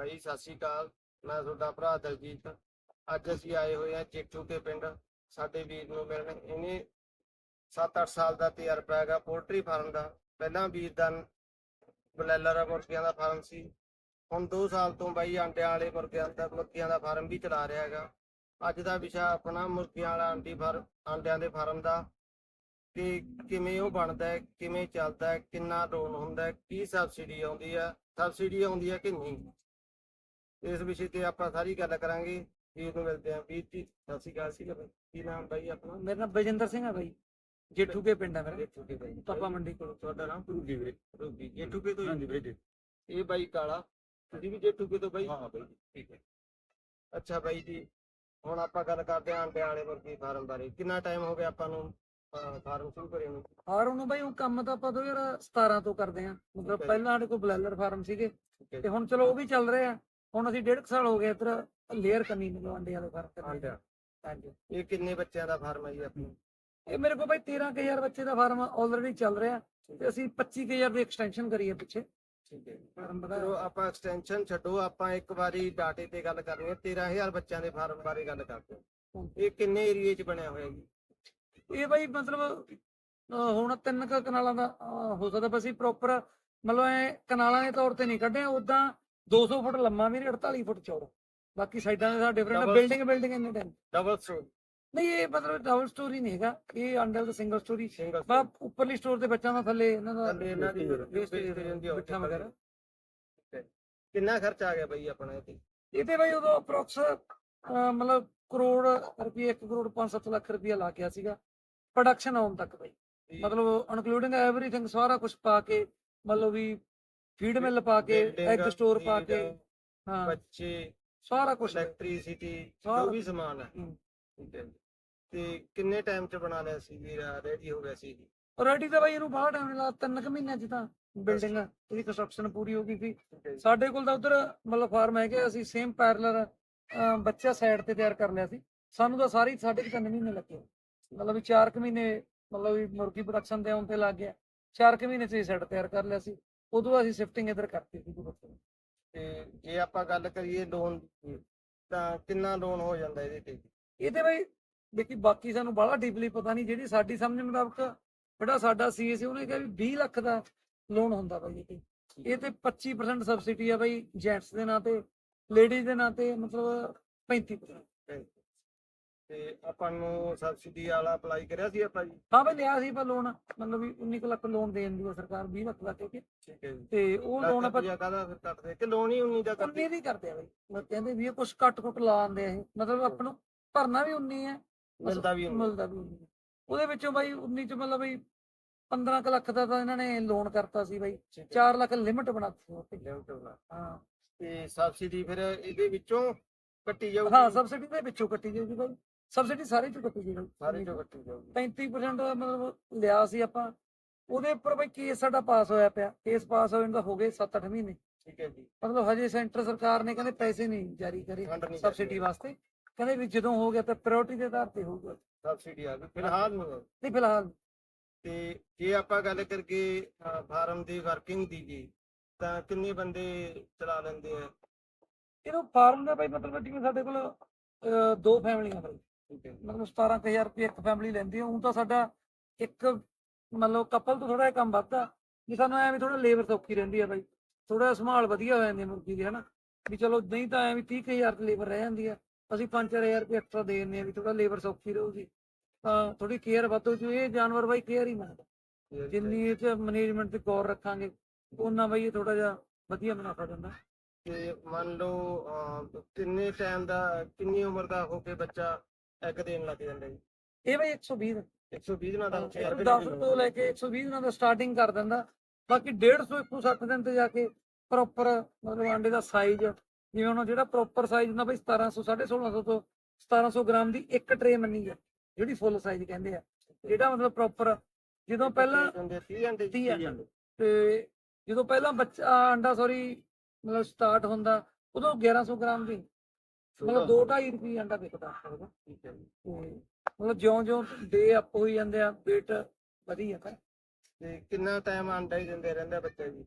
ਭਾਈ, ਸਤਿ ਸ਼੍ਰੀ ਅਕਾਲ। ਮੈਂ ਤੁਹਾਡਾ ਭਰਾ ਦਲਜੀਤ। ਅੱਜ ਅਸੀਂ ਆਏ ਹੋਏ ਹਾਂ ਚੇਕੂ ਕੇ ਪਿੰਡ। ਸਾਡੇ ਵੀਰ ਨੂੰ ਮਿਲਣ। ਇਹਨੇ 7-8 ਸਾਲ ਦਾ ਤਜਰਬਾ ਹੈਗਾ ਪੋਲਟਰੀ ਫਾਰਮ ਦਾ। ਪਹਿਲਾਂ ਵੀਰ ਦਾ ਬਲੈਲਰ ਮੁਰਗੀਆਂ ਦਾ ਫਾਰਮ ਸੀ। ਹੁਣ 2 ਸਾਲ ਤੋਂ ਬਾਈ ਆਂਡਿਆਂ ਵਾਲੇ ਮੁਰਗਿਆਂ ਦਾ ਮੁਰਗੀਆਂ ਦਾ ਫਾਰਮ ਵੀ ਚਲਾ ਰਿਹਾ ਹੈਗਾ। ਅੱਜ ਦਾ ਵਿਸ਼ਾ ਆਪਣਾ ਮੁਰਗੀਆਂ ਵਾਲਾ ਆਂਡੀ ਫਾਰਮ ਆਂਡਿਆਂ ਦੇ ਫਾਰਮ ਦਾ। ਕਿ ਕਿਵੇਂ ਉਹ ਬਣਦਾ ਹੈ, ਕਿਵੇਂ ਚੱਲਦਾ ਹੈ, ਕਿੰਨਾ ਲੋਨ ਹੁੰਦਾ ਹੈ, ਕੀ ਸਬਸਿਡੀ ਆਉਂਦੀ ਹੈ, ਸਬਸਿਡੀ ਆਉਂਦੀ ਹੈ ਕਿ ਨਹੀਂ? ਇਸ ਵਿਸ਼ੇ ਤੇ ਆਪਾਂ ਸਾਰੀ ਗੱਲ ਕਰਾਂਗੇ। ਵੀਰ ਨੂੰ ਮਿਲਦੇ ਹਾਂ। ਵੀਰ ਜੀ ਸਤਿ ਸ਼੍ਰੀ ਅਕਾਲ ਸੀ ਕੀ ਨਾਮ ਬਾਈ ਆਪਣਾ? ਮੇਰਾ ਨਾਮ ਬਜਿੰਦਰ ਸਿੰਘ ਹੈ ਬਾਈ। ਜੇਠੂ ਕੇ ਪਿੰਡ ਹੈ ਮੇਰਾ। ਜੇਠੂ ਕੇ ਬਾਈ ਪਾਪਾ ਮੰਡੀ ਕੋਲ। ਤੁਹਾਡਾ ਨਾਮ ਰੂਬੀ ਵੀਰੇ। ਰੂਬੀ ਜੇਠੂ ਕੇ ਤੋਂ ਹਾਂਜੀ ਵੀਰੇ ਇਹ ਬਾਈ ਕਾਲਾ। ਤੁਸੀਂ ਵੀ ਜੇਠੂ ਕੇ ਤੋਂ ਬਾਈ? ਹਾਂ ਬਾਈ ਠੀਕ ਹੈ। ਅੱਛਾ ਬਾਈ ਜੀ। ਹੁਣ ਆਪਾਂ ਗੱਲ ਕਰਦੇ ਹਾਂ ਆਂਡੇ ਵਾਲੇ ਮੁਰਗੀ ਫਾਰਮ ਬਾਰੇ। ਕਿੰਨਾ ਟਾਈਮ ਹੋ ਗਿਆ ਆਪਾਂ ਨੂੰ ਫਾਰਮ ਸ਼ੁਰੂ ਕਰੇ ਨੂੰ? ਔਰ ਉਹਨੂੰ ਬਾਈ ਉਹ ਕੰਮ ਤਾਂ ਆਪਾਂ 2017 ਤੋਂ ਕਰਦੇ ਆ ਮਤਲਬ। ਪਹਿਲਾਂ ਸਾਡੇ ਕੋਲ ਬਲੈਲਰ ਫਾਰਮ ਸੀਗੇ। ਤੇ ਹੁਣ ਚਲੋ ਉਹ ਵੀ ਚੱਲ ਰਹੇ ਆ। ਹੁਣ ਅਸੀਂ ਡੇਢ ਕੁ ਸਾਲ ਹੋ ਗਏ ਇੱਧਰ ਲੇਅਰ ਕੰਨੀ ਨੂੰ ਅੰਡੇ ਵਾਲੇ ਫਾਰਮ ਕਰਦੇ। ਹਾਂਜੀ। ਇਹ ਕਿੰਨੇ ਬੱਚਿਆਂ ਦਾ ਫਾਰਮ ਹੈ ਜੀ ਆਪਣਾ? ਇਹ ਮੇਰੇ ਕੋਲ ਬਾਈ 13000 ਬੱਚੇ ਦਾ ਫਾਰਮ ਆਲਰੇਡੀ ਚੱਲ ਰਿਹਾ ਤੇ ਅਸੀਂ 25000 ਦੀ ਐਕਸਟੈਂਸ਼ਨ ਕਰੀ ਹੈ ਪਿੱਛੇ। ਠੀਕ ਹੈ ਫਾਰਮ ਚਲੋ ਆਪਾਂ ਐਕਸਟੈਂਸ਼ਨ ਛੱਡੋ ਆਪਾਂ ਇੱਕ ਵਾਰੀ ਡਾਟੇ ਤੇ ਗੱਲ ਕਰਨੀ ਹੈ 13000 ਬੱਚਿਆਂ ਦੇ ਫਾਰਮ ਬਾਰੇ ਗੱਲ ਕਰਦੇ ਹਾਂ। ਇਹ ਕਿੰਨੇ ਏਰੀਏ 'ਚ ਬਣਿਆ ਹੋਇਆ ਜੀ? ਇਹ ਬਾਈ ਮਤਲਬ ਹੁਣ ਤਿੰਨ ਕੁ ਕਨਾਲਾਂ ਦਾ ਹੋ ਸਕਦਾ ਬਸ ਅਸੀਂ ਪ੍ਰੋਪਰ ਮਤਲਬ ਐ ਕਨਾਲਾਂ ਦੇ ਤੌਰ ਤੇ ਨਹੀਂ ਕੱਢਿਆ ਉਦਾਂ 200 ਫੁੱਟ ਲੰਮਾ ਵੀ 48 ਫੁੱਟ ਚੌੜਾ। ਬਾਕੀ ਸਾਈਡਾਂ ਦੇ ਸਾਡਾ ਡਿਫਰੈਂਟ ਬਿਲਡਿੰਗ ਬਿਲਡਿੰਗ ਇੰਨੇ ਟਾਈਮ ਡਬਲ ਸਟੋਰ ਨਹੀਂ ਇਹ ਮਤਲਬ ਡਬਲ ਸਟੋਰੀ ਨਹੀਂ ਹੈਗਾ। ਇਹ ਅੰਡਰ ਦਾ ਸਿੰਗਲ ਸਟੋਰੀ ਬਾ ਉੱਪਰਲੀ ਸਟੋਰ ਦੇ ਬੱਚਾਂ ਦਾ ਥੱਲੇ ਇਹਨਾਂ ਦਾ ਥੱਲੇ ਇਹਨਾਂ ਦੀ ਹੁੰਦੀ ਆ, ਬਿੱਠਾ ਵਗੈਰਾ। ਕਿੰਨਾ ਖਰਚਾ ਆ ਗਿਆ ਬਾਈ ਆਪਣਾ ਇਹ ਤੇ? ਇਹ ਤੇ ਬਾਈ ਉਦੋਂ ਅਪਰੋਕਸ ਮਤਲਬ ਕਰੋੜ ਰੁਪਏ 1 ਕਰੋੜ 5-7 ਲੱਖ ਰੁਪਏ ਲਾ ਗਿਆ ਸੀਗਾ। ਪ੍ਰੋਡਕਸ਼ਨ ਆਉਣ ਤੱਕ ਬਾਈ। ਮਤਲਬ ਇਨਕਲੂਡਿੰਗ ਐਵਰੀਥਿੰਗ ਸਾਰਾ ਕੁਝ ਪਾ ਕੇ ਮਤਲਬ ਵੀ ਫੀਡ ਮਿਲ ਪਾ ਕੇ ਐਗ ਸਟੋਰ ਪਾ ਕੇ ਹਾਂ। ਬੱਚੇ ਸਾਰਾ ਕੁਝ ਇਲੈਕਟ੍ਰਿਸਿਟੀ ਜੋ ਵੀ ਸਮਾਨ ਹੈ। ਠੀਕ। ਤੇ ਕਿੰਨੇ ਟਾਈਮ 'ਚ ਬਣਾ ਲਿਆ ਸੀ ਵੀਰਾ? ਰੈਡੀ ਹੋ ਗਿਆ ਸੀ? ਰੈਡੀ ਤਾਂ ਬਾਈ ਇਹਨੂੰ ਬਾਹਰ ਟਾਈਮ ਲਾ ਤਿੰਨ ਕੁ ਮਹੀਨਿਆਂ ਚ ਤਾਂ ਬਿਲਡਿੰਗ ਇਹਦੀ ਕੰਸਟਰਕਸ਼ਨ ਪੂਰੀ ਹੋ ਗਈ ਸੀ। ਸਾਡੇ ਕੋਲ ਤਾਂ ਉਧਰ ਮਤਲਬ ਫਾਰਮ ਹੈਗੇ ਅਸੀਂ ਸੇਮ ਪੈਰਲਰ ਬੱਚਾ ਸਾਈਡ ਤੇ ਤਿਆਰ ਕਰ ਲਿਆ ਸੀ। ਸਾਨੂੰ ਤਾਂ ਸਾਰੀ ਸਾਢੇ ਕੁ ਤਿੰਨ ਮਹੀਨੇ ਲੱਗੇ। ਮਤਲਬ ਵੀ 4 ਕੁ ਮਹੀਨੇ ਮਤਲਬ ਵੀ ਮੁਰਗੀ ਪ੍ਰੋਡਕਸ਼ਨ ਦੇ ਆਉਣ ਤੇ ਲੱਗ ਗਿਆ। 4 ਕੁ ਮਹੀਨੇ ਚ ਹੀ ਸੈੱਟ ਤਿਆਰ ਕਰ ਲਿਆ ਸੀ। ਉਦੋਂ ਅਸੀਂ ਸ਼ਿਫਟਿੰਗ ਇੱਧਰ ਕਰਤੀ ਸੀ ਬੱਚੇ ਤੇ ਜੇ ਆਪਾਂ ਗੱਲ ਕਰੀਏ ਲੋਨ ਦੀ, ਤਾਂ ਕਿੰਨਾ ਲੋਨ ਹੋ ਜਾਂਦਾ ਇਹਦੇ ਤੇ? ਇਹ ਬਈ, ਦੇਖੀ ਬਾਕੀ ਸਾਨੂੰ ਬਾਹਲਾ ਡੀਪਲੀ ਪਤਾ ਨਹੀਂ ਜਿਹੜੀ ਸਾਡੀ ਸਮਝ ਮੁਤਾਬਕ ਜਿਹੜਾ ਸਾਡਾ ਸੀ ਸੀ, ਉਹਨੇ ਕਿਹਾ ਵੀ 20 ਲੱਖ ਦਾ ਲੋਨ ਹੁੰਦਾ ਬਾਈ ਇਹ ਤੇ। ਇਹ ਤੇ 25% ਸਬਸਿਡੀ ਆ ਬਾਈ ਜੈਂਟਸ ਦੇ ਨਾਂ ਤੇ ਲੇਡੀਜ਼ ਦੇ ਨਾਂ ਤੇ, ਮਤਲਬ 35% ਤੇ ਆਪਾਂ ਨੂੰ ਸਬਸਿਡੀ ਵਾਲਾ ਅਪਲਾਈ ਕਰਿਆ ਸੀ ਆਪਾਂ ਜੀ? ਹਾਂ ਬਈ ਲਿਆ ਸੀ ਪਰ ਲੋਨ ਮਤਲਬ ਵੀ 19 ਕੁ ਲੱਖ ਲੋਨ ਦੇ ਦਿੰਦੀ ਆ ਸਰਕਾਰ 20 ਲੱਖ ਦਾ ਕੇ ਠੀਕ ਹੈ ਜੀ। ਤੇ ਉਹ ਲੋਨ ਆਪਾਂ ਰੁਪਇਆ ਕਾਹਦਾ ਫਿਰ ਕੱਟਦੇ? ਕਿ ਲੋਨ ਹੀ 19 ਦਾ ਕਰਦੇ ਦੀ ਕਰਦੇ ਆ ਬਈ। ਮੈਂ ਕਹਿੰਦੇ ਵੀ ਇਹ ਕੁਝ ਘੱਟ ਘੁੱਟ ਲਾ ਆਂਦੇ ਇਹ। ਮਤਲਬ ਆਪਾਂ ਨੂੰ ਭਰਨਾ ਵੀ 19 ਹੈ। ਮਿਲਦਾ ਵੀ 19 ਮਿਲਦਾ ਵੀ 19। ਉਹਦੇ ਵਿੱਚੋਂ ਬਾਈ 19 ਚ ਮਤਲਬ ਬਈ 15 ਕੁ ਲੱਖ ਦਾ ਤਾਂ ਇਹਨਾਂ ਨੇ ਲੋਨ ਕਰਤਾ ਸੀ ਬਾਈ। 4 ਲੱਖ ਲਿਮਟ ਬਣਾਤੀ ਉਹ ਤੇ। ਲਿਮਟ ਵਾਲਾ। ਹਾਂ। ਤੇ ਸਬਸਿਡੀ ਫਿਰ ਇਹਦੇ ਵਿੱਚੋਂ ਕੱਟੀ ਜਾਊਗੀ? ਹਾਂ ਸਬਸਿਡੀ ਦੇ ਵਿੱਚੋਂ ਕੱਟੀ ਜਾਊਗੀ ਬਾਈ। ਸਬਸਿਡੀ ਸਾਰੇ ਚੋਂ ਕੱਟੀ ਜਾਊਗੀ ਸਾਰੇ ਚੋਂ ਕੱਟੀ ਜਾਊਗੀ। 35% ਮਤਲਬ ਲਿਆ ਸੀ ਆਪਾਂ। ਉਹਦੇ ਉੱਪਰ ਬਈ ਕੇਸ ਸਾਡਾ ਪਾਸ ਹੋਇਆ ਪਿਆ। ਕੇਸ ਪਾਸ ਹੋਣ ਦਾ ਹੋ ਗਏ 7-8 ਮਹੀਨੇ। ਠੀਕ ਹੈ ਜੀ। ਮਤਲਬ ਹਜੇ ਸੈਂਟਰ ਸਰਕਾਰ ਨੇ ਕਹਿੰਦੇ ਪੈਸੇ ਨਹੀਂ ਜਾਰੀ ਕਰੇ ਫੰਡ ਨਹੀਂ ਸਬਸਿਡੀ ਵਾਸਤੇ। ਕਹਿੰਦੇ ਵੀ ਜਦੋਂ ਹੋ ਗਿਆ ਤਾਂ ਪ੍ਰਾਇੋਰਟੀ ਦੇ ਆਧਾਰ ਤੇ ਹੋਊਗਾ। ਸਬਸਿਡੀ ਆ ਗਈ। ਫਿਲਹਾਲ ਨਹੀਂ ਹੈ। ਨਹੀਂ ਫਿਲਹਾਲ। ਤੇ ਜੇ ਆਪਾਂ ਗੱਲ ਕਰਕੇ ਫਾਰਮ ਦੀ ਵਰਕਿੰਗ ਦੀ ਜੀ ਤਾਂ ਕਿੰਨੇ ਬੰਦੇ ਚਲਾ ਲੈਂਦੇ ਆ? ਇਹਨੂੰ ਫਾਰਮ ਦਾ ਬਈ ਮਤਲਬ ਜਿਵੇਂ ਸਾਡੇ ਕੋਲ ਅਹ, ਦੋ ਫੈਮਲੀਆਂ ਜੀ। ਮਤਲਬ 17000 ਰੁਪਏ ਇੱਕ ਫੈਮਿਲੀ ਲੈਂਦੀ ਹੈ ਉਹ ਤਾਂ ਸਾਡਾ ਇੱਕ ਮਤਲਬ ਕਪਲ ਤੋਂ ਥੋੜਾ ਜਿਹਾ ਕੰਮ ਵੱਧਦਾ ਵੀ ਸਾਨੂੰ ਐ ਵੀ ਥੋੜਾ ਲੇਬਰ ਸੌਖੀ ਰਹਿੰਦੀ ਹੈ ਬਾਈ ਥੋੜਾ ਸੰਭਾਲ ਵਧੀਆ ਹੋ ਜਾਂਦੀ ਹੈ ਮੁਰਗੀ ਦੀ ਹਨਾ? ਵੀ ਚਲੋ ਨਹੀਂ ਤਾਂ ਐ ਵੀ 30000 ਦੀ ਲੇਬਰ ਰਹਿ ਜਾਂਦੀ ਹੈ ਅਸੀਂ 5-4000 ਰੁਪਏ ਐਕਸਟਰਾ ਦੇ ਦਿੰਦੇ ਆ ਵੀ ਥੋੜਾ ਲੇਬਰ ਸੌਖੀ ਰਹੂਗੀ ਤਾਂ ਥੋੜੀ ਕੇਅਰ ਵੱਧ ਜੂ ਇਹ ਜਾਨਵਰ ਬਾਈ ਕੇਅਰ ਹੀ ਮੰਗਦਾ ਜਿੰਨੀ ਇਹ ਚ ਮੈਨੇਜਮੈਂਟ ਤੇ ਗੌਰ ਰੱਖਾਂਗੇ ਉਹਨਾਂ ਬਾਈ ਇਹ ਥੋੜਾ ਜਿਹਾ ਵਧੀਆ ਮੁਨਾਫਾ ਦਿੰਦਾ। ਤੇ ਮੰਨ ਲਓ ਕਿੰਨੇ ਟਾਈਮ ਦਾ ਕਿੰਨੀ ਉਮਰ ਦਾ ਹੋ ਕੇ ਬੱਚਾ ਐਗ ਦੇਣ ਲੱਗ ਜਾਂਦਾ ਜੀ। ਇਹ ਬਾਈ 120 ਦਾ। 120 ਦਿਨਾਂ ਦਾ ਬੱਚਾ 10 ਤੋਂ ਲੈ ਕੇ 120 ਦਿਨਾਂ ਦਾ ਸਟਾਰਟਿੰਗ ਕਰ ਦਿੰਦਾ। ਬਾਕੀ 150 160 ਦਿਨ ਤੇ ਜਾ ਕੇ ਪ੍ਰੋਪਰ ਮਤਲਬ ਆਂਡੇ ਦਾ ਸਾਈਜ਼ ਜਿਵੇਂ ਹੁਣ ਜਿਹੜਾ ਪ੍ਰੋਪਰ ਸਾਈਜ਼ ਹੁੰਦਾ ਬਈ 1700 1650 ਤੋਂ 1700 ਗ੍ਰਾਮ ਦੀ ਇੱਕ ਟਰੇ ਮੰਨੀ ਹੈ ਜਿਹੜੀ ਫੁੱਲ ਸਾਈਜ਼ ਕਹਿੰਦੇ ਆ। ਜਿਹੜਾ ਮਤਲਬ ਪ੍ਰੋਪਰ ਜਦੋਂ ਪਹਿਲਾਂ ਹੁੰਦੇ 30 ਅੰਡੇ 30 ਅੰਡੇ। ਤੇ ਜਦੋਂ ਪਹਿਲਾਂ ਬੱਚਾ ਅੰਡਾ ਸੌਰੀ ਮਤਲਬ ਸਟਾਰਟ ਹੁੰਦਾ ਉਦੋਂ 1100 ਗ੍ਰਾਮ ਦੀ। ਮਤਲਬ 2.5 ਰੁਪਏ ਅੰਡਾ ਵਿਕਦਾ ਹੈਗਾ ਠੀਕ ਹੈ ਮਤਲਬ ਜਿਉਂ-ਜਿਉਂ ਡੇ ਅਪ ਹੋਈ ਜਾਂਦੇ ਆ weight ਵਧੀ ਜਾਂਦਾ। ਤੇ ਕਿੰਨਾ ਟਾਈਮ ਅੰਡਾ ਹੀ ਦਿੰਦੇ ਰਹਿੰਦੇ ਬੱਚੇ ਜੀ?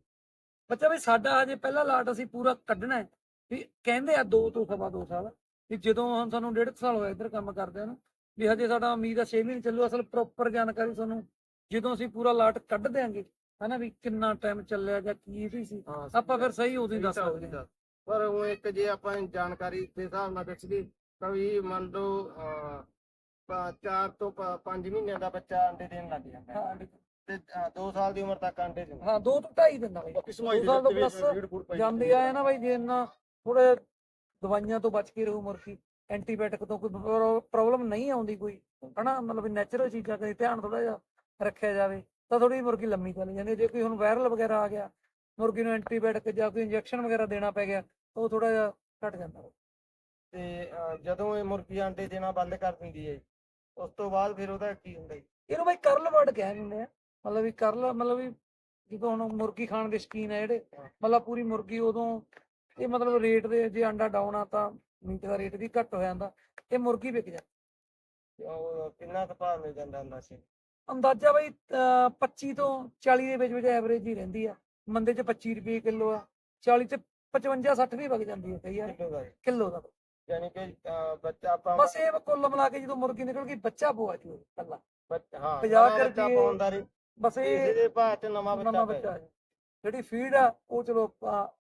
ਬੱਚਾ ਵੀ ਸਾਡਾ ਹਜੇ ਪਹਿਲਾ ਲਾਟ ਅਸੀਂ ਪੂਰਾ ਕੱਢਣਾ ਹੈ। ਵੀ ਕਹਿੰਦੇ ਆ 2 ਤੋਂ ਸਵਾ 2 ਸਾਲ ਵੀ ਜਦੋਂ ਹੁਣ ਸਾਨੂੰ ਡੇਢ ਸਾਲ ਹੋਇਆ ਇੱਧਰ ਕੰਮ ਕਰਦਿਆਂ ਨੂੰ ਵੀ ਹਜੇ ਸਾਡਾ ਉਮੀਦ ਆ 6 ਮਹੀਨੇ ਚੱਲੂ ਅਸਲ ਪ੍ਰੋਪਰ ਜਾਣਕਾਰੀ ਤੁਹਾਨੂੰ ਜਦੋਂ ਅਸੀਂ ਪੂਰਾ ਲਾਟ ਕੱਢ ਦਿਆਂਗੇ ਹਨਾ ਵੀ ਕਿੰਨਾ ਟਾਈਮ ਚੱਲਿਆ ਜਾਂ ਕੀ ਸੀ। ਆਪਾਂ ਫਿਰ ਸਹੀ ਉਦੋਂ ਹੀ ਦੱਸ ਸਕਦੇ ਹਾਂ। ਪਰ ਉਹ ਇੱਕ ਜੇ ਆਪਾਂ ਜਾਣਕਾਰੀ ਦੇ ਹਿਸਾਬ ਨਾਲ ਦੱਸੀਏ ਤਾਂ ਵੀ ਮੰਨ ਲਓ ਚਾਰ ਤੋਂ 5 ਮਹੀਨਿਆਂ ਦਾ ਬੱਚਾ ਅੰਡੇ ਦੇਣ ਲੱਗ ਜਾਂਦਾ ਹੈ। ਹਾਂ ਤੇ 2 ਸਾਲ ਦੀ ਉਮਰ ਤੱਕ ਅੰਡੇ ਦਿੰਦਾ ਹਾਂ ਦੋ ਤੋਂ ਢਾਈ ਦਿੰਦਾ ਬਾਈ ਬਾਕੀ ਦੋ ਸਮਾਈ ਤੋਂ ਦੇ ਪਲੱਸ ਫੀਡ ਫੂਡ ਪਾਈ ਜਾਂਦੇ ਆਏ ਨਾ ਬਾਈ ਜੇ ਨਾ ਥੋੜੇ ਦਵਾਈਆਂ ਤੋਂ ਬਚ ਕੇ ਰਹੂ ਮੁਰਗੀ ਐਂਟੀਬਾਇਓਟਿਕ ਤੋਂ ਕੋਈ ਪ੍ਰੋਬਲਮ ਨਹੀਂ ਆਉਂਦੀ ਕੋਈ ਹਨਾ ਮਤਲਬ ਨੈਚੁਰਲ ਚੀਜ਼ਾਂ ਕਦੇ ਧਿਆਨ ਥੋੜਾ ਜਿਹਾ ਰੱਖਿਆ ਜਾਵੇ ਤਾਂ ਥੋੜੀ ਮੁਰਗੀ ਲੰਮੀ ਚੱਲ ਜਾਂਦੀ ਹੈ। ਜੇ ਕੋਈ ਹੁਣ ਵਾਇਰਲ ਵਗੈਰਾ ਆ ਗਿਆ ਮੁਰਗੀ ਨੂੰ ਐਂਟੀਬਾਇਓਟਿਕ ਜਾਂ ਕੋਈ ਇੰਜੈਕਸ਼ਨ ਵਗੈਰਾ ਦੇਣਾ ਪੈ ਗਿਆ ਤਾਂ ਉਹ ਥੋੜਾ ਜਿਹਾ ਘਟ ਜਾਂਦਾ। ਤੇ ਅਹ, ਜਦੋਂ ਇਹ ਮੁਰਗੀ ਅੰਡੇ ਦੇਣਾ ਬੰਦ ਕਰ ਦਿੰਦੀ ਹੈ ਉਸ ਤੋਂ ਬਾਅਦ ਫਿਰ ਉਹਦਾ ਕੀ ਹੁੰਦਾ ਜੀ ਇਹਨੂੰ ਬਾਈ ਕਰਲ ਵਰਡ ਕਹਿ ਦਿੰਦੇ ਆ। ਮਤਲਬ ਵੀ ਕਰਲ ਮਤਲਬ ਵੀ ਜਦੋਂ ਹੁਣ ਮੁਰਗੀ ਖਾਣ ਦੇ ਸ਼ੌਕੀਨ ਆ ਜਿਹੜੇ ਮਤਲਬ ਪੂਰੀ ਮੁਰਗੀ ਉਦੋਂ ਇਹ ਮਤਲਬ ਰੇਟ ਦੇ ਜੇ ਅੰਡਾ ਡਾਊਨ ਆ ਤਾਂ ਮੀਟ ਦਾ ਰੇਟ ਵੀ ਘੱਟ ਹੋ ਜਾਂਦਾ ਇਹ ਮੁਰਗੀ ਵਿਕ ਜਾਂਦੀ ਤੇ ਉਹ ਕਿੰਨਾ ਕੁ ਭਾਅ ਮਿਲ ਜਾਂਦਾ ਹੁੰਦਾ ਸੀ ਅੰਦਾਜ਼ਾ ਬਈ ਅਹ 25 ਤੋਂ 40 ਦੇ ਵਿੱਚ ਵਿੱਚ ਐਵਰੇਜ ਹੀ ਰਹਿੰਦੀ ਆ। ਮੰਦੇ ਚ 25 ਰੁਪਏ ਕਿਲੋ ਆ 40 ਤੇ 55 60 ਵੀ ਵਗ ਜਾਂਦੀ ਹੈ ਕਈ ਵਾਰ। ਕਿਲੋ ਦਾ। ਕਿਲੋ ਦਾ। ਯਾਨੀ ਕਿ ਅਹ, ਬੱਚਾ ਆਪਾਂ ਬਸ ਇਹ ਕੁੱਲ ਮਿਲਾ ਕੇ ਜਦੋਂ ਮੁਰਗੀ ਨਿਕਲ ਗਈ ਬੱਚਾ ਪਵਾ ਜੂ ਕੱਲਾ ਬੱਚ- ਹਾਂ ਪੰਜਾਹ ਨਵਾਂ ਬੱਚਾ ਕਰਕੇ ਪਾਉਣ ਦਾ ਰੇ- ਬਸ ਇਹ ਇਹਦੇ ਭਾਅ ਤੇ ਨਵਾਂ ਬੱਚਾ ਨਵਾਂ ਪੈ ਬੱਚਾ ਆ। ਜਿਹੜੀ ਫੀਡ ਆ ਉਹ ਚਲੋ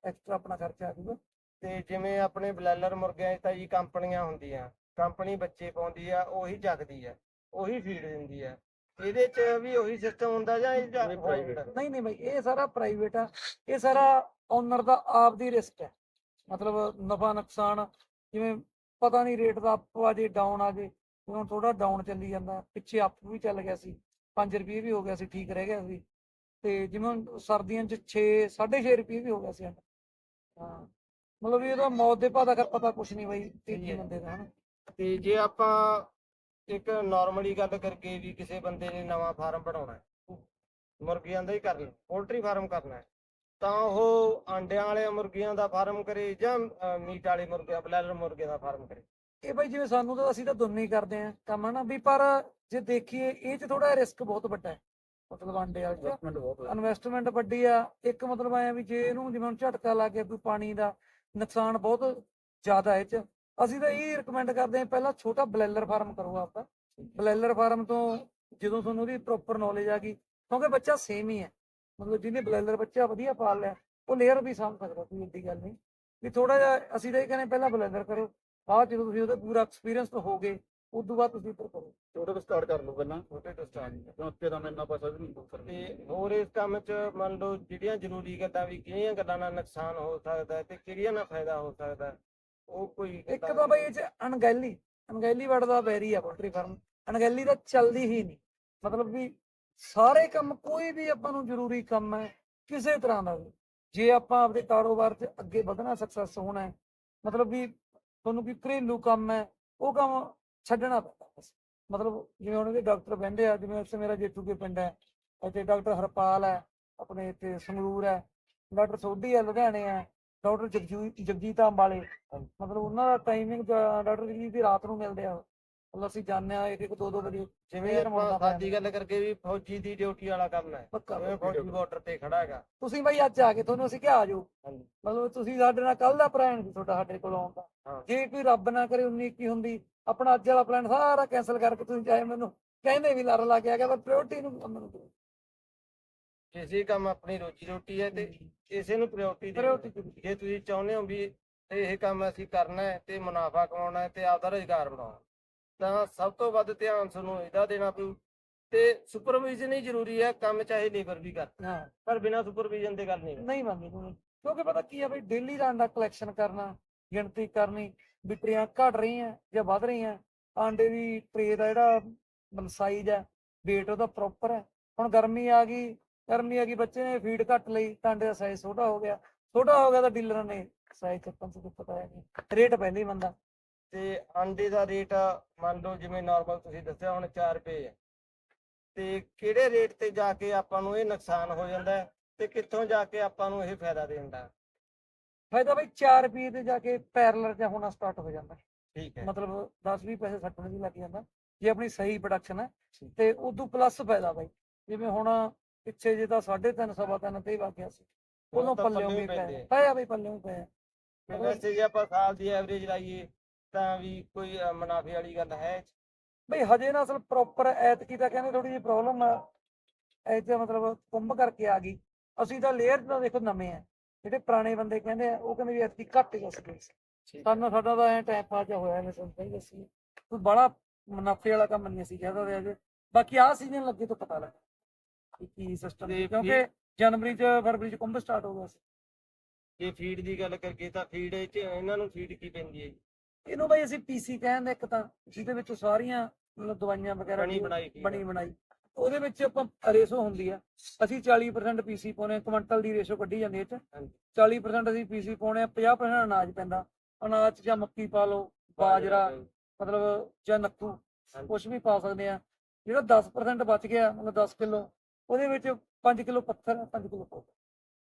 ਐਕਸਟਰਾ ਆਪਣਾ ਖਰਚਾ ਆ ਜਾਊਗਾ ਤੇ ਜਿਵੇਂ ਆਪਣੇ ਬਲੈਲਰ ਮੁਰਗਿਆਂ 'ਚ ਤਾਂ ਜੀ ਕੰਪਨੀਆਂ ਹੁੰਦੀਆਂ ਕੰਪਨੀ ਬੱਚੇ ਪਾਉਂਦੀ ਆ ਉਹੀ ਜਗਦੀ ਆ ਉਹੀ ਫੀਡ ਦਿੰਦੀ ਆ। ਇਹਦੇ 'ਚ ਵੀ ਉਹੀ ਸਿਸਟਮ ਹੁੰਦਾ ਜਾਂ ਇਹ ਜਾਂ ਨਹੀਂ? ਨਹੀਂ ਨਹੀਂ ਬਾਈ ਇਹ ਸਾਰਾ ਪ੍ਰਾਈਵੇਟ ਆ। ਇਹ ਸਾਰਾ ਓਨਰ ਦਾ ਆਪ ਦੀ ਰਿਸਕ ਹੈ। ਮਤਲਬ ਨਫਾ ਨੁਕਸਾਨ ਜਿਵੇਂ ਪਤਾ ਨਹੀਂ ਰੇਟ ਦਾ ਅਪ ਆ ਜੇ ਡਾਊਨ ਆ ਜੇ। ਹੁਣ ਥੋੜਾ ਡਾਊਨ ਚੱਲੀ ਜਾਂਦਾ ਪਿੱਛੇ ਅਪ ਵੀ ਚੱਲ ਗਿਆ ਸੀ। 5 ਰੁਪਏ ਵੀ ਹੋ ਗਿਆ ਸੀ ਠੀਕ ਰਹਿ ਗਿਆ ਸੀ। ਤੇ ਜਿਵੇਂ ਸਰਦੀਆਂ 'ਚ 6 6.5 ਰੁਪਏ ਵੀ ਹੋ ਗਿਆ ਸੀ। ਹਾਂ ਮਤਲਬ ਇਹਦਾ ਮੌਤ ਦੇ ਭਾਅ ਦਾ ਪਤਾ ਕੁਛ ਨਹੀਂ ਬਾਈ ਤੀਜੀ ਹੈ। ਬੰਦੇ ਦਾ ਹਨਾ। ਤੇ ਜੇ ਆਪਾਂ ਇੱਕ ਨਾਰਮਲੀ ਗੱਲ ਕਰਕੇ ਵੀ ਕਿਸੇ ਬੰਦੇ ਨੇ ਨਵਾਂ ਫਾਰਮ ਬਣਾਉਣਾ ਹੈ। ਮੁਰਗੀਆਂ ਦਾ ਹੀ ਕਰਨਾ ਪੋਲਟਰੀ ਫਾਰਮ ਕਰਨਾ ਹੈ। ਤਾਂ ਉਹ ਆਂਡਿਆਂ ਵਾਲੇ ਮੁਰਗੀਆਂ ਦਾ ਫਾਰਮ ਕਰੇ ਜਾਂ ਮੀਟ ਵਾਲੇ ਮੁਰਗੀਆਂ ਬਲੈਲਰ ਮੁਰਗੇ ਦਾ ਫਾਰਮ ਕਰੇ। ਇਹ ਬਾਈ ਜਿਵੇਂ ਸਾਨੂੰ ਤਾਂ ਅਸੀਂ ਤਾਂ ਦੋਨੇ ਹੀ ਕਰਦੇ ਆਂ ਕੰਮ ਹਨਾ? ਵੀ ਪਰ ਜੇ ਦੇਖੀਏ ਇਹ 'ਚ ਥੋੜਾ ਰਿਸਕ ਬਹੁਤ ਵੱਡਾ ਹੈ। ਮਤਲਬ ਅੰਡੇ ਵਾਲੇ 'ਚ ਇਨਵੈਸਟਮੈਂਟ ਬਹੁਤ ਹੈ। ਇਨਵੈਸਟਮੈਂਟ ਵੱਡੀ ਆ। ਇੱਕ ਮਤਲਬ ਆਇਆ ਵੀ ਜੇ ਇਹਨੂੰ ਜਿਵੇਂ ਝਟਕਾ ਲੱਗ ਗਿਆ ਕੋਈ ਪਾਣੀ ਦਾ ਨੁਕਸਾਨ ਬਹੁਤ ਜ਼ਿਆਦਾ ਇਹ ਚ। ਅਸੀਂ ਤਾਂ ਇਹ ਰეკਮੈਂਡ ਕਰਦੇ ਹਾਂ ਪਹਿਲਾਂ ਛੋਟਾ ਬਲੈਲਰ ਫਾਰਮ ਕਰੋ ਆਪਾਂ ਬਲੈਲਰ ਫਾਰਮ ਤੋਂ ਜਦੋਂ ਤੁਹਾਨੂੰ ਉਹਦੀ ਪ੍ਰੋਪਰ ਨੌਲੇਜ ਆ ਗਈ ਕਿਉਂਕਿ ਬੱਚਾ ਸੇਮ ਹੀ ਹੈ। ਮਤਲਬ ਜਿਹਨੇ ਬਲੈਲਰ ਬੱਚਾ ਵਧੀਆ ਪਾਲ ਲਿਆ ਉਹ ਲੇਅਰ ਵੀ ਸਾਂਭ ਸਕਦਾ ਕੋਈ ਏਡੀ ਗੱਲ ਨਹੀਂ। ਵੀ ਥੋੜਾ ਜਿਹਾ ਅਸੀਂ ਤਾਂ ਇਹ ਕਹਿੰਦੇ ਪਹਿਲਾਂ ਬਲੈਲਰ ਕਰੋ ਬਾਅਦ ਜਦੋਂ ਤੁਸੀਂ ਉਹਦਾ ਪੂਰਾ ਐਕਸਪੀਰੀਅੰਸ ਹੋ ਗਏ ਉਸ ਤੋਂ ਬਾਅਦ ਤੁਸੀਂ ਉੱਪਰ ਕਰੋ। ਛੋਟੇ ਤੋਂ ਸਟਾਰਟ ਕਰ ਲਓ ਪਹਿਲਾਂ। ਛੋਟੇ ਤੋਂ start ਕਿਉਂ ਉੱਤੇ ਤਾਂ ਇੰਨਾ ਪੈਸਾ ਵੀ ਨਹੀਂ ਕਰ ਤੇ ਹੋਰ ਇਸ ਕੰਮ 'ਚ ਮੰਨ ਲਓ ਜਿਹੜੀਆਂ ਜ਼ਰੂਰੀ ਗੱਲਾਂ ਵੀ ਕਿਹੜੀਆਂ ਗੱਲਾਂ ਨਾਲ ਨੁਕਸਾਨ ਹੋ ਸਕਦਾ ਹੈ ਤੇ ਕਿਹੜੀਆਂ ਨਾਲ ਫਾਇਦਾ ਹੋ ਸਕਦਾ ਉਹ ਕੋਈ ਇੱਕ ਤਾਂ ਬਈ ਇਹ ਚ ਅਣਗਹਿਲੀ ਅਣਗਹਿਲੀ ਵਰਡ ਦਾ ਵੈਰੀ ਆ ਪੋਲਟਰੀ ਫਾਰਮ ਅਣਗਹਿਲੀ ਤਾਂ ਚੱਲਦੀ ਹੀ ਨਹੀਂ। ਮਤਲਬ ਵੀ ਸਾਰੇ ਕੰਮ ਕੋਈ ਵੀ ਆਪਾਂ ਨੂੰ ਜ਼ਰੂਰੀ ਕੰਮ ਹੈ ਕਿਸੇ ਤਰ੍ਹਾਂ ਦਾ ਵੀ। ਜੇ ਆਪਾਂ ਆਪਦੇ ਕਾਰੋਬਾਰ 'ਚ ਅੱਗੇ ਵਧਣਾ ਸਕਸੈਸ ਹੋਣਾ ਹੈ ਮਤਲਬ ਵੀ ਤੁਹਾਨੂੰ ਕੋਈ ਘਰੇਲੂ ਕੰਮ ਹੈ ਉਹ ਕੰਮ ਛੱਡਣਾ ਪੈਂਦਾ ਮਤਲਬ ਜਿਵੇਂ ਹੁਣ ਇਹਦੇ ਡਾਕਟਰ ਬਹਿੰਦੇ ਆ ਜਿਵੇਂ ਇੱਥੇ ਮੇਰਾ ਜੇਠੂ ਕੇ ਪਿੰਡ ਹੈ ਇੱਥੇ ਡਾਕਟਰ ਹਰਪਾਲ ਹੈ ਆਪਣੇ ਇੱਥੇ ਸੰਗਰੂਰ ਹੈ ਡਾਕਟਰ ਸੋਢੀ ਹੈ ਲੁਧਿਆਣੇ ਹੈ। ਡਾਕਟਰ ਜਗਜੀਤ ਜਗਜੀਤ ਅੰਬਾਲੇ। ਮਤਲਬ ਉਹਨਾਂ ਦਾ ਟਾਈਮਿੰਗ ਡਾਕਟਰ ਜੀ ਦੀ ਰਾਤ ਨੂੰ ਮਿਲਦੇ ਆ। ਮਤਲਬ ਅਸੀਂ ਜਾਂਦੇ ਆ ਇੱਕ ਇੱਕ ਦੋ ਦੋ ਵਜੇ ਜਿਵੇਂ ਆਪਾਂ ਸਾਡੀ ਗੱਲ ਕਰਕੇ ਵੀ ਫੌਜੀ ਦੀ ਡਿਊਟੀ ਵਾਲਾ ਕੰਮ ਹੈ। ਪੱਕਾ ਜਿਵੇਂ ਫੌਜੀ ਬਾਰਡਰ ਤੇ ਖੜਾ ਹੈਗਾ। ਤੁਸੀਂ ਬਾਈ ਅੱਜ ਆ ਕੇ ਤੁਹਾਨੂੰ ਅਸੀਂ ਕਿਹਾ ਆ ਜਾਓ ਹਾਂਜੀ। ਮਤਲਬ ਤੁਸੀਂ ਸਾਡੇ ਨਾਲ ਕੱਲ ਦਾ ਪਲਾਨ ਸੀ ਤੁਹਾਡਾ ਸਾਡੇ ਕੋਲ ਆਉਣ ਦਾ। ਜੇ ਕੋਈ ਰੱਬ ਨਾ ਕਰੇ 19 ਕੀ ਹੁੰਦੀ ਆਪਣਾ ਅੱਜ ਵਾਲਾ ਪਲਾਨ ਸਾਰਾ ਕੈਨਸਲ ਕਰਕੇ ਤੁਸੀਂ ਚਾਹੇ ਮੈਨੂੰ। ਕਹਿੰਦੇ ਵੀ ਲੜ ਲਾ ਕੇ ਆ ਗਿਆ ਪਰ ਪ੍ਰਾਇੋਰਟੀ ਨੂੰ ਕੰਮ ਨੂੰ ਇਸੇ ਕੰਮ ਆਪਣੀ ਰੋਜੀ ਰੋਟੀ ਹੈ ਤੇ ਇਸੇ ਨੂੰ ਪ੍ਰਾਇੋਰਟੀ ਪ੍ਰਾਇੋਰਟੀ ਜੇ ਤੁਸੀਂ ਚਾਹੁੰਦੇ ਹੋ ਵੀ ਇਹ ਕੰਮ ਅਸੀਂ ਕਰਨਾ ਹੈ ਤੇ ਮੁਨਾਫਾ ਕਮਾਉਣਾ ਹੈ ਤੇ ਆਪਦਾ ਰੁਜ਼ਗਾਰ ਬਣਾਉਣਾ ਤਾਂ ਸਭ ਤੋਂ ਵੱਧ ਧਿਆਨ ਤੁਹਾਨੂੰ ਇਹਦਾ ਦੇਣਾ ਪਊ। ਤੇ ਸੁਪਰਵਾਈਜ਼ਨ ਹੀ ਜ਼ਰੂਰੀ ਹੈ ਕੰਮ ਚਾਹੇ ਲੇਬਰ ਵੀ ਕਰ। ਹਾਂ। ਪਰ ਬਿਨਾਂ ਸੁਪਰਵਾਈਜ਼ਨ ਦੇ ਗੱਲ ਨਹੀਂ। ਨਹੀਂ ਮੰਨਦੀ ਕਿਉਂਕਿ ਪਤਾ ਕੀ ਆ ਬਈ ਡੇਲੀ ਦਾ ਅੰਡਾ ਕਲੈਕਸ਼ਨ ਕਰਨਾ ਗਿਣਤੀ ਕਰਨੀ ਵਿਕਰੀਆਂ ਘਟ ਰਹੀਆਂ ਜਾਂ ਵੱਧ ਰਹੀਆਂ ਆਂਡੇ ਦੀ ਟਰੇ ਦਾ ਜਿਹੜਾ ਸਾਈਜ਼ ਹੈ weight ਉਹਦਾ ਪ੍ਰੋਪਰ ਹੈ। ਹੁਣ ਗਰਮੀ ਆ ਗਈ ਗਰਮੀ ਆ ਗਈ ਬੱਚੇ ਨੇ ਫੀਡ ਘੱਟ ਲਈ ਅੰਡੇ ਦਾ ਸਾਈਜ਼ ਛੋਟਾ ਹੋ ਗਿਆ। ਛੋਟਾ ਹੋ ਗਿਆ ਤਾਂ ਡੀਲਰਾਂ ਨੇ ਸਾਈਜ਼ ਚੱਕਣ ਤੋਂ ਪਤਾ ਨਹੀਂ। ਰੇਟ ਪਹਿਲੇ ਹੀ ਬੰਦਾ। ਤੇ ਅੰਡੇ ਦਾ ਰੇਟ ਮੰਨ ਲਓ ਜਿਵੇਂ ਨਾਰਮਲ ਤੁਸੀਂ ਦੱਸਿਆ ਹੁਣ 4 ਰੁਪਏ ਹੈ ਤੇ ਕਿਹੜੇ ਰੇਟ ਤੇ ਜਾ ਕੇ ਆਪਾਂ ਨੂੰ ਇਹ ਨੁਕਸਾਨ ਹੋ ਜਾਂਦਾ ਹੈ ਤੇ ਕਿੱਥੋਂ ਜਾ ਕੇ ਆਪਾਂ ਨੂੰ ਇਹ ਫਾਇਦਾ ਦੇਂਦਾ ਫਾਇਦਾ ਬਈ 4 ਰੁਪਏ ਤੇ ਜਾ ਕੇ ਪੈਰਲਰ ਜਾਂ ਹੋਣਾ ਸਟਾਰਟ ਹੋ ਜਾਂਦਾ। ਠੀਕ ਹੈ। ਮਤਲਬ 10 20 ਪੈਸੇ ਸੱਟਣ ਵੀ ਲੱਗ ਜਾਂਦਾ। ਜੇ ਆਪਣੀ ਸਹੀ ਪ੍ਰੋਡਕਸ਼ਨ ਹੈ ਤੇ ਉਦੋਂ ਪਲੱਸ ਫਾਇਦਾ ਬਾਈ। ਜਿਵੇਂ ਹੁਣ ਪਿੱਛੇ ਜੇ ਤਾਂ 3.5 ਸਵਾ ਤਿੰਨ ਤੇ ਹੀ ਵਗ ਗਿਆ ਸੀ। ਉਦੋਂ ਪੱਲਿਓਂ ਵੀ ਪੈਂਦੇ ਪਿਆ ਆ। ਪਿਆ ਬਈ ਪੱਲਿਓਂ ਵੀ ਪਿਆ ਵੈਸੇ ਜੇ ਆਪਾਂ ਸਾਲ ਦੀ ਐਵਰੇਜ ਲਾਈਏ ਤਾਂ ਵੀ ਕੋਈ ਮੁਨਾਫੇ ਵਾਲੀ ਗੱਲ ਹੈ ਬਈ ਹਜੇ ਨਾ ਅਸਲ ਪ੍ਰੋਪਰ ਐਤਕੀ ਤਾਂ ਕਹਿੰਦੇ ਥੋੜੀ ਜਿਹੀ ਪ੍ਰੋਬਲਮ ਆ। ਐਤੇ ਮਤਲਬ ਕੁੰਭ ਕਰਕੇ ਆ ਗਈ। ਅਸੀਂ ਤਾਂ ਲੇਅਰ ਤਾਂ ਦੇਖੋ ਨਵੇਂ ਆ। ਜਿਹੜੇ ਪੁਰਾਣੇ ਬੰਦੇ ਕਹਿੰਦੇ ਆ ਉਹ ਕਹਿੰਦੇ ਵੀ ਐਤਕੀ ਘੱਟ ਹੀ ਦੱਸਦੇ ਸਾਨੂੰ ਸਾਡਾ ਤਾਂ ਐ ਟਾਈਮ ਪਾਸ ਹੋਇਆ ਤੁਹਾਨੂੰ ਸਹੀ ਦੱਸੀ ਕੋਈ ਬੜਾ ਮੁਨਾਫੇ ਵਾਲਾ ਕੰਮ ਨਹੀਂ ਅਸੀਂ ਕਹਿ ਸਕਦੇ ਅਜੇ ਬਾਕੀ ਆਹ ਸੀਜ਼ਨ ਲੱਗੇ ਤਾਂ ਪਤਾ ਲੱਗਾ। ਕਿ ਸਿਸਟਮ ਕਿਉਂਕਿ ਜਨਵਰੀ ਚ ਫਰਵਰੀ ਚ ਕੁੰਭ ਸਟਾਰਟ ਹੋ ਗਿਆ ਸੀ ਜੇ ਫੀਡ ਦੀ ਗੱਲ ਕਰੀਏ ਤਾਂ ਫੀਡ ਚ ਇਹਨਾਂ ਨੂੰ ਫੀਡ ਕੀ ਪੈਂਦੀ ਹੈ ਜੀ? ਇਹਨੂੰ ਬਈ ਅਸੀਂ ਪੀਸੀ ਕਹਿੰਦੇ ਇੱਕ ਤਾਂ ਜਿਹਦੇ ਵਿੱਚ ਸਾਰੀਆਂ ਮਤਲਬ ਦਵਾਈਆਂ ਵਗੈਰਾ ਬਣੀ ਦੀ ਬਣਾਈ feed। ਬਣੀ ਬਣਾਈ ਉਹਦੇ ਵਿੱਚ ਆਪਾਂ ਰੇਸ਼ੋ ਹੁੰਦੀ ਆ ਅਸੀਂ 40% ਪੀਸੀ ਪਾਉਣੇ ਕੁਇੰਟਲ ਦੀ ਰੇਸ਼ੋ ਕੱਢੀ ਜਾਂਦੀ ਇਹ ਚ ਹਾਂਜੀ। 40% ਅਸੀਂ ਪੀਸੀ ਪਾਉਣੇ ਆ 50% ਅਨਾਜ ਪੈਂਦਾ ਅਨਾਜ ਜਾਂ ਮੱਕੀ ਪਾ ਲਓ ਬਾਜਰਾ ਮਤਲਬ ਜਾਂ ਨੱਕੂ। ਕੁਝ ਵੀ ਪਾ ਸਕਦੇ ਆ ਜਿਹੜਾ 10% ਬਚ ਗਿਆ ਮਤਲਬ 10 ਕਿਲੋ ਉਹਦੇ ਵਿੱਚ 5 ਕਿਲੋ ਪੱਥਰ 5 ਕਿਲੋ ਪਾਊਡਰ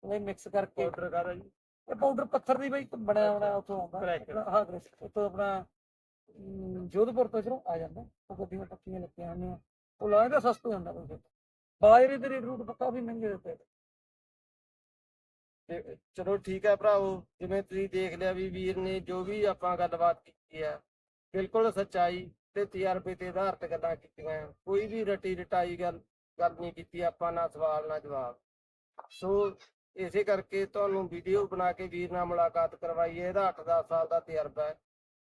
ਉਹ ਮਿਕਸ ਕਰਕੇ ਆਰਡਰ ਕਰਾ ਜੀ? ਇਹ ਪਾਊਡਰ ਪੱਥਰ ਦੀ ਬਈ ਬਣਿਆ ਹੋਣਾ ਉੱਥੋਂ ਆਉਂਦਾ। ਹਾਂ ਉੱਥੋਂ ਆਪਣਾ ਜੋਧਪੁਰ ਤੋਂ ਚਲੋ ਆ ਜਾਂਦਾ। ਉਹ ਗੱਡੀਆਂ ਟੱਕੀਆਂ ਲੱਗੀਆਂ ਹੁੰਦੀਆਂ ਉਹ ਲਾਏ ਤਾਂ ਸਸਤਾ ਹੁੰਦਾ ਕੋਈ ਬਾਜਰੇ ਦੇ ਰੇਟ ਰੂਟ ਕਾਫੀ ਮਹਿੰਗੇ ਦਿੱਤੇ ਤੇ ਚਲੋ ਠੀਕ ਹੈ ਭਰਾਵੋ ਜਿਵੇਂ ਤੁਸੀਂ ਦੇਖ ਲਿਆ ਵੀ ਵੀਰ ਨੇ ਜੋ ਵੀ ਆਪਾਂ ਗੱਲਬਾਤ ਕੀਤੀ ਹੈ ਬਿਲਕੁਲ ਸੱਚਾਈ ਤੇ ਤਜਰਬੇ ਤੇ ਆਧਾਰਿਤ ਗੱਲਾਂ ਕੀਤੀਆਂ ਕੋਈ ਵੀ ਰਟੀ ਰਟਾਈ ਗੱਲ ਗੱਲ ਨਹੀਂ ਕੀਤੀ ਆਪਾਂ, ਨਾ ਸਵਾਲ, ਨਾ ਜਵਾਬ। ਸੋ ਇਸੇ ਕਰਕੇ ਤੁਹਾਨੂੰ ਵੀਡੀਓ ਬਣਾ ਕੇ ਵੀਰ ਨਾਲ ਮੁਲਾਕਾਤ ਕਰਵਾਈ ਹੈ ਇਹਦਾ 8-10 ਸਾਲ ਦਾ ਤਜਰਬਾ ਹੈ।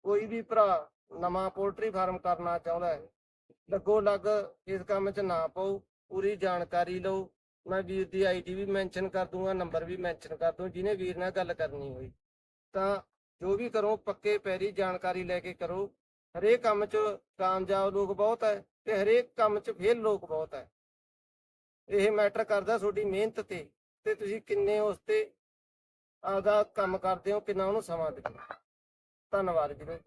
ਕੋਈ ਵੀ ਭਰਾ ਨਵਾਂ ਪੋਲਟਰੀ ਫਾਰਮ ਕਰਨਾ ਚਾਹੁੰਦਾ ਹੈ, ਲੱਗੋ ਲੱਗ ਇਸ ਕੰਮ 'ਚ ਨਾ ਪਾਓ ਪੂਰੀ ਜਾਣਕਾਰੀ ਲਓ। ਮੈਂ ਵੀਰ ਦੀ ਆਈਡੀ ਵੀ ਮੈਂਸ਼ਨ ਕਰ ਦੂੰਗਾ ਨੰਬਰ ਵੀ ਮੈਂਸ਼ਨ ਕਰ ਦੂੰ ਜਿਹਨੇ ਵੀਰ ਨਾਲ ਗੱਲ ਕਰਨੀ ਹੋਈ। ਤਾਂ ਜੋ ਵੀ ਕਰੋ, ਪੱਕੇ ਪੈਰੀ ਜਾਣਕਾਰੀ ਲੈ ਕੇ ਕਰੋ। ਹਰੇਕ ਕੰਮ 'ਚ ਕਾਮਯਾਬ ਲੋਕ ਬਹੁਤ ਹੈ ਤੇ ਹਰੇਕ ਕੰਮ 'ਚ ਫੇਲ ਲੋਕ ਬਹੁਤ ਹੈ। ਇਹ ਮੈਟਰ ਕਰਦਾ ਤੁਹਾਡੀ ਮਿਹਨਤ ਤੇ ਤੇ ਤੁਸੀਂ ਕਿੰਨੇ ਉਸ ਤੇ ਆਪਦਾ ਕੰਮ ਕਰਦੇ ਹੋ, ਕਿੰਨਾ ਉਹਨੂੰ ਸਮਾਂ ਦਿੰਦੇ ਹੋ। ਧੰਨਵਾਦ ਵੀਰੋ